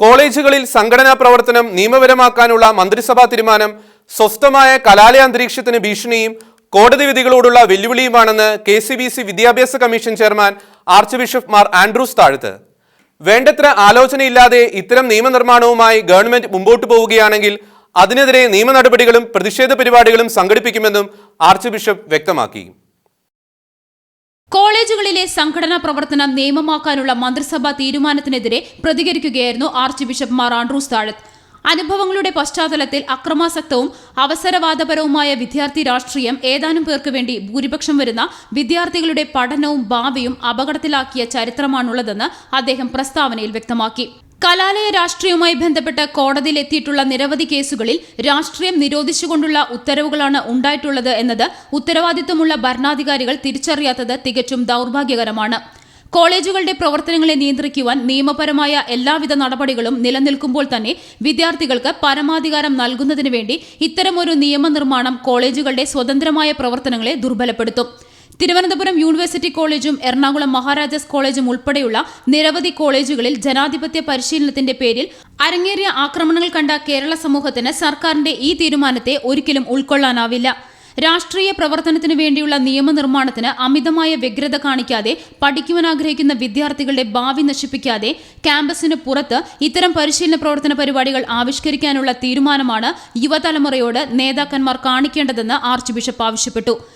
കോളേജുകളിൽ സംഘടനാ പ്രവർത്തനം നിയമപരമാക്കാനുള്ള മന്ത്രിസഭാ തീരുമാനം സ്വസ്ഥമായ കലാലയ അന്തരീക്ഷത്തിന് ഭീഷണിയും കോടതി വിധികളോടുള്ള വെല്ലുവിളിയുമാണെന്ന് കെ സി ബി സി വിദ്യാഭ്യാസ commission chairman archbishop Mar Andrews Thazhath. വേണ്ടത്ര ആലോചനയില്ലാതെ ഇത്തരം നിയമനിർമ്മാണവുമായി ഗവൺമെന്റ് മുമ്പോട്ട് പോവുകയാണെങ്കിൽ അതിനെതിരെ നിയമ നടപടികളും പ്രതിഷേധ പരിപാടികളും സംഘടിപ്പിക്കുമെന്നും ആർച്ച് ബിഷപ്പ് വ്യക്തമാക്കി. കോളേജുകളിലെ സംഘടനാ പ്രവർത്തനം നിയമമാക്കാനുള്ള മന്ത്രിസഭാ തീരുമാനത്തിനെതിരെ പ്രതികരിക്കുകയായിരുന്നു ആർച്ച് ബിഷപ്പ് മാർ ആൻഡ്രൂസ് താഴത്ത് അനുഭവങ്ങളുടെ പശ്ചാത്തലത്തിൽ അക്രമാസക്തവും അവസരവാദപരവുമായ വിദ്യാർത്ഥി രാഷ്ട്രീയം ഏതാനും പേർക്ക് വേണ്ടി ഭൂരിപക്ഷം വരുന്ന വിദ്യാർത്ഥികളുടെ പഠനവും ഭാവിയും അപകടത്തിലാക്കിയ ചരിത്രമാണുള്ളതെന്ന് അദ്ദേഹം പ്രസ്താവനയിൽ വ്യക്തമാക്കി. കലാലയ രാഷ്ട്രീയവുമായി ബന്ധപ്പെട്ട് കോടതിയിൽ എത്തിയിട്ടുള്ള നിരവധി കേസുകളിൽ രാഷ്ട്രീയം നിരോധിച്ചുകൊണ്ടുള്ള ഉത്തരവുകളാണ് ഉണ്ടായിട്ടുള്ളത് എന്നത് ഉത്തരവാദിത്തമുള്ള ഭരണാധികാരികൾ തിരിച്ചറിയാത്തത് തികച്ചും ദൗർഭാഗ്യകരമാണ്. കോളേജുകളുടെ പ്രവർത്തനങ്ങളെ നിയന്ത്രിക്കുവാൻ നിയമപരമായ എല്ലാവിധ നടപടികളും നിലനിൽക്കുമ്പോൾ തന്നെ വിദ്യാർത്ഥികൾക്ക് പരമാധികാരം നൽകുന്നതിനുവേണ്ടി ഇത്തരമൊരു നിയമനിർമ്മാണം കോളേജുകളുടെ സ്വതന്ത്രമായ പ്രവർത്തനങ്ങളെ ദുർബലപ്പെടുത്തും. തിരുവനന്തപുരം യൂണിവേഴ്സിറ്റി കോളേജും എറണാകുളം മഹാരാജാസ് കോളേജും ഉൾപ്പെടെയുള്ള നിരവധി കോളേജുകളിൽ ജനാധിപത്യ പരിശീലനത്തിന്റെ പേരിൽ അരങ്ങേറിയ ആക്രമണങ്ങൾ കണ്ട കേരള സമൂഹത്തിന് സർക്കാരിന്റെ ഈ തീരുമാനത്തെ ഒരിക്കലും ഉൾക്കൊള്ളാനാവില്ല. രാഷ്ട്രീയ പ്രവർത്തനത്തിനു വേണ്ടിയുള്ള നിയമനിർമ്മാണത്തിന് അമിതമായ വ്യഗ്രത കാണിക്കാതെ പഠിക്കുവാൻ ആഗ്രഹിക്കുന്ന വിദ്യാർത്ഥികളുടെ ഭാവി നശിപ്പിക്കാതെ ക്യാമ്പസിന് പുറത്ത് ഇത്തരം പരിശീലന പ്രവർത്തന പരിപാടികൾ ആവിഷ്കരിക്കാനുള്ള തീരുമാനമാണ് യുവതലമുറയോട് നേതാക്കന്മാർ കാണിക്കേണ്ടതെന്ന് ആർച്ച് ബിഷപ്പ് ആവശ്യപ്പെട്ടു.